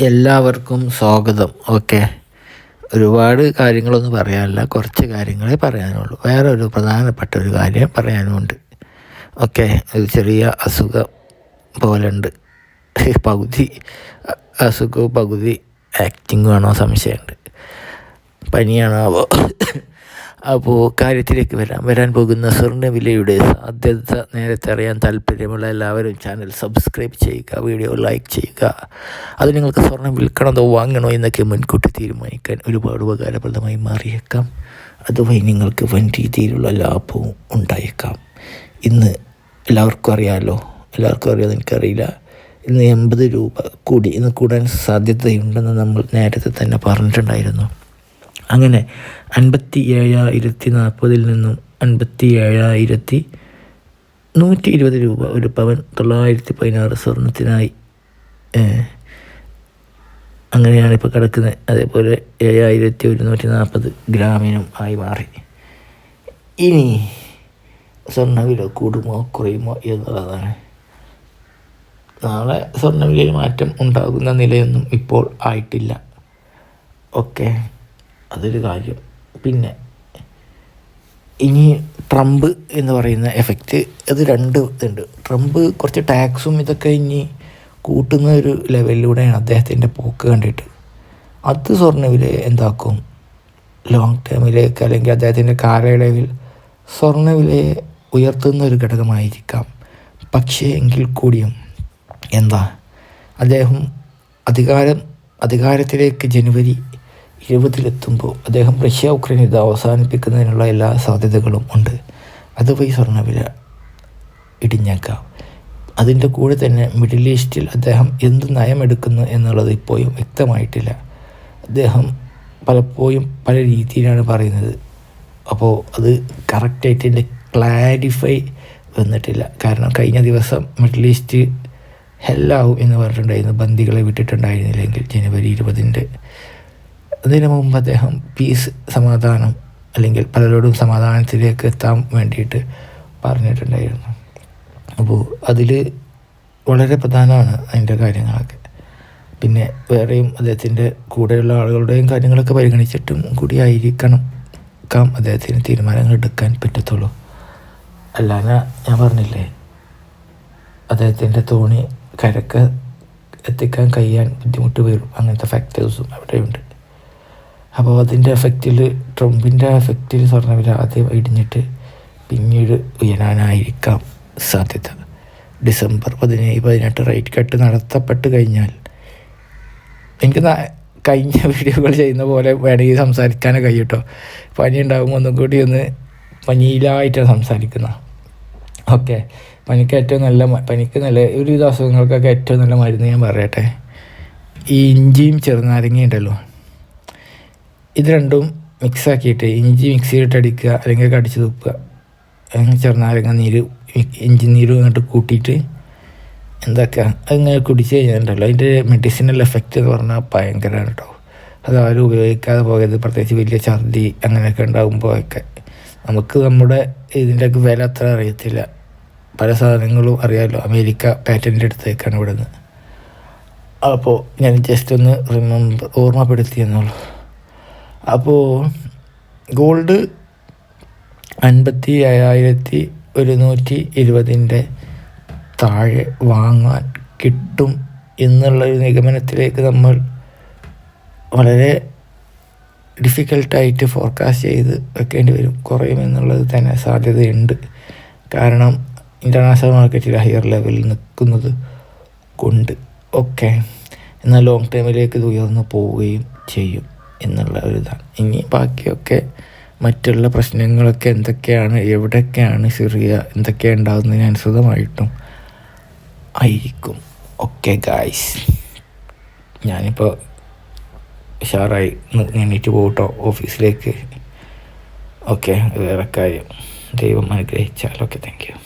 എല്ലാവർക്കും സ്വാഗതം. ഓക്കെ. ഒരുപാട് കാര്യങ്ങളൊന്നും പറയാനില്ല. കുറച്ച് കാര്യങ്ങളെ പറയാനുള്ളൂ. വേറെ ഒരു പ്രധാനപ്പെട്ട ഒരു കാര്യം പറയാനുമുണ്ട്. ഓക്കെ. ഒരു ചെറിയ അസുഖം പോലുണ്ട് പകുതി അസുഖവും പകുതി ആക്ടിങ്ങും ആണോ സംശയമുണ്ട്. പനിയാണോ അപ്പോൾ കാര്യത്തിലേക്ക് വരാം. വരാൻ പോകുന്ന സ്വർണവിലയുടെ സാധ്യത നേരത്തെ അറിയാൻ താല്പര്യമുള്ള എല്ലാവരും ചാനൽ സബ്സ്ക്രൈബ് ചെയ്യുക വീഡിയോ ലൈക്ക് ചെയ്യുക. അത് നിങ്ങൾക്ക് സ്വർണം വിൽക്കണതോ വാങ്ങണോ എന്നൊക്കെ മുൻകൂട്ടി തീരുമാനിക്കാൻ ഒരുപാട് ഉപകാരപ്രദമായി മാറിയേക്കാം. അതുവഴി നിങ്ങൾക്ക് വൻ രീതിയിലുള്ള ലാഭവും ഉണ്ടായേക്കാം. ഇന്ന് എല്ലാവർക്കും അറിയാമല്ലോ എല്ലാവർക്കും അറിയാമെന്ന് എനിക്കറിയില്ല. ഇന്ന് എൺപത് രൂപ കൂടി ഇന്ന് കൂടാൻ സാധ്യതയുണ്ടെന്ന് നമ്മൾ നേരത്തെ തന്നെ പറഞ്ഞിട്ടുണ്ടായിരുന്നു. അങ്ങനെ അൻപത്തി ഏഴായിരത്തി നാൽപ്പതിൽ നിന്നും അൻപത്തി ഏഴായിരത്തി നൂറ്റി ഇരുപത് രൂപ ഒരു പവൻ തൊള്ളായിരത്തി പതിനാറ് സ്വർണത്തിനായി. അങ്ങനെയാണ് ഇപ്പോൾ കിടക്കുന്നത് അതേപോലെ ഏഴായിരത്തി ഒരുന്നൂറ്റി നാൽപ്പത് ഗ്രാമിനും ആയി മാറി. ഇനി സ്വർണവില കൂടുമോ കുറയുമോ എന്നുള്ളതാണ്. നാളെ സ്വർണവിലയിൽ മാറ്റം ഉണ്ടാകുന്ന നിലയൊന്നും ഇപ്പോൾ ആയിട്ടില്ല. ഓക്കെ. അതൊരു കാര്യം. പിന്നെ ഇനി ട്രംപ് എന്ന് പറയുന്ന എഫക്റ്റ് അത് രണ്ട് ഇതുണ്ട്. ട്രംപ് കുറച്ച് ടാക്സും ഇതൊക്കെ ഇനി കൂട്ടുന്ന ഒരു ലെവലിലൂടെയാണ് അദ്ദേഹത്തിന്റെ പോക്ക് കണ്ടിട്ട്. അത് സ്വർണവില എന്താക്കും? ലോങ് ടേമിലേക്ക് അല്ലെങ്കിൽ അദ്ദേഹത്തിന്റെ കാലയളവിൽ സ്വർണവിലയെ ഉയർത്തുന്ന ഒരു ഘടകമായിരിക്കാം. പക്ഷേ എങ്കിൽ കൂടിയും എന്താ? അദ്ദേഹം അധികാരം അധികാരത്തിലേക്ക് ജനുവരി ഇരുപതിലെത്തുമ്പോൾ അദ്ദേഹം റഷ്യ ഉക്രൈൻ യുദ്ധം അവസാനിപ്പിക്കുന്നതിനുള്ള എല്ലാ സാധ്യതകളും ഉണ്ട്. അതുവഴി സ്വർണവില ഇടിഞ്ഞേക്കാം. അതിന്റെ കൂടെ തന്നെ മിഡിൽ ഈസ്റ്റിൽ അദ്ദേഹം എന്ത് നയമെടുക്കുന്നു എന്നുള്ളത് ഇപ്പോഴും വ്യക്തമായിട്ടില്ല. അദ്ദേഹം പലപ്പോഴും പല രീതിയിലാണ് പറയുന്നത്. അപ്പോൾ അത് കറക്റ്റായിട്ട് എന്റെ ക്ലാരിഫൈ വന്നിട്ടില്ല. കാരണം കഴിഞ്ഞ ദിവസം മിഡിൽ ഈസ്റ്റ് ഹെല്ലാവും എന്ന് പറഞ്ഞിട്ടുണ്ടായിരുന്നു. ബന്ദികളെ വിട്ടിട്ടുണ്ടായിരുന്നില്ലെങ്കിൽ ജനുവരി ഇരുപതിന്റെ അതിനു മുമ്പ് അദ്ദേഹം പീസ് സമാധാനം അല്ലെങ്കിൽ പലരോടും സമാധാനത്തിലേക്ക് എത്താൻ വേണ്ടിയിട്ട് പറഞ്ഞിട്ടുണ്ടായിരുന്നു. അപ്പോൾ അതിൽ വളരെ പ്രധാനമാണ് അതിന്റെ കാര്യങ്ങളൊക്കെ. പിന്നെ വേറെയും അദ്ദേഹത്തിന്റെ കൂടെയുള്ള ആളുകളുടെയും കാര്യങ്ങളൊക്കെ പരിഗണിച്ചിട്ടും കൂടിയായിരിക്കണം ക്കാം അദ്ദേഹത്തിന് തീരുമാനങ്ങൾ എടുക്കാൻ പറ്റത്തുള്ളൂ. അല്ലാതെ ഞാൻ പറഞ്ഞില്ലേ അദ്ദേഹത്തിന്റെ തോണി കരക്ക് എത്തിക്കാൻ കഴിയാൻ ബുദ്ധിമുട്ട് വരും. അങ്ങനത്തെ ഫാക്ടേഴ്സും അവിടെയുണ്ട്. അപ്പോൾ അതിന്റെ എഫക്റ്റിൽ ട്രംപിന്റെ എഫക്റ്റിൽ സ്വർണവില ആദ്യം ഇടിഞ്ഞിട്ട് പിന്നീട് ഉയരാനായിരിക്കാം സാധ്യത. ഡിസംബർ പതിനേഴ് പതിനെട്ട് റേറ്റ് കട്ട് നടത്തപ്പെട്ട് കഴിഞ്ഞാൽ എനിക്ക് കഴിഞ്ഞ വീഡിയോകൾ ചെയ്യുന്ന പോലെ വേണമെങ്കിൽ സംസാരിക്കാനേ കഴിയട്ടോ. പനി ഉണ്ടാകുമ്പോൾ ഒന്നും കൂടി ഒന്ന് പനിയിലായിട്ടാണ് സംസാരിക്കുന്നത് ഓക്കെ. പനിക്ക് ഏറ്റവും നല്ല പനിക്ക് നല്ല ഒരുവിധ അസുഖങ്ങൾക്കൊക്കെ ഏറ്റവും നല്ല മരുന്ന് ഞാൻ പറയട്ടെ. ഈ ഇഞ്ചിയും ചെറുനാരങ്ങയും ഉണ്ടല്ലോ. ഇത് രണ്ടും മിക്സാക്കിയിട്ട് ഇഞ്ചി മിക്സിയിലിട്ട് അടിക്കുക അല്ലെങ്കിൽ കടിച്ച് തുപ്പുക. അല്ലെങ്കിൽ ചെറുനാരങ്ങ നീര് ഇഞ്ചി നീരും അങ്ങോട്ട് കൂട്ടിയിട്ട് എന്താക്കുക അതിങ്ങനെ കുടിച്ച് കഴിഞ്ഞിട്ടുണ്ടല്ലോ അതിന്റെ മെഡിസിനൽ എഫക്റ്റ് എന്ന് പറഞ്ഞാൽ ഭയങ്കരമാണ് കേട്ടോ. അത് ആരും ഉപയോഗിക്കാതെ പോയത് പ്രത്യേകിച്ച് വലിയ ഛർദി അങ്ങനെയൊക്കെ ഉണ്ടാകുമ്പോഴൊക്കെ നമുക്ക് നമ്മുടെ ഇതിന്റെയൊക്കെ വില അത്ര അറിയത്തില്ല. പല സാധനങ്ങളും അറിയാമല്ലോ. അമേരിക്ക പാറ്റന്റ് എടുത്തേക്കാണ് ഇവിടെ നിന്ന് അപ്പോൾ ഞാൻ ജസ്റ്റ് ഒന്ന് റിമെമ്പർ ഓർമ്മപ്പെടുത്തി എന്നുള്ളൂ അപ്പോൾ ഗോൾഡ് അൻപത്തി അയ്യായിരത്തി ഒരുന്നൂറ്റി ഇരുപതിന്റെ താഴെ വാങ്ങാൻ കിട്ടും എന്നുള്ളൊരു നിഗമനത്തിലേക്ക് നമ്മൾ വളരെ ഡിഫിക്കൽട്ടായിട്ട് ഫോർകാസ്റ്റ് ചെയ്ത് വെക്കേണ്ടി വരും. കുറയുമെന്നുള്ളത് തന്നെ സാധ്യതയുണ്ട്. കാരണം ഇന്റർനാഷണൽ മാർക്കറ്റിൽ ഹയർ ലെവലിൽ നിൽക്കുന്നത് കൊണ്ട്. ഓക്കെ എന്നാൽ ലോങ് ടൈമിലേക്ക് ഇത് ഉയർന്നു പോവുകയും ചെയ്യും. എന്നുള്ള ഒരു ഇതാണ്. ഇനി ബാക്കിയൊക്കെ മറ്റുള്ള പ്രശ്നങ്ങളൊക്കെ എന്തൊക്കെയാണ് എവിടെയൊക്കെയാണ് ചെറിയ എന്തൊക്കെയാണ് ഉണ്ടാകുന്നതിനനുസൃതമായിട്ടും ആയിരിക്കും. ഓക്കെ ഗായ്സ് ഞാനിപ്പോൾ ഉഷാറായി. എണീറ്റ് പോകട്ടോ ഓഫീസിലേക്ക്. ഓക്കെ വേറെ കാര്യം. ദൈവം അനുഗ്രഹിച്ചാൽ. Okay thank you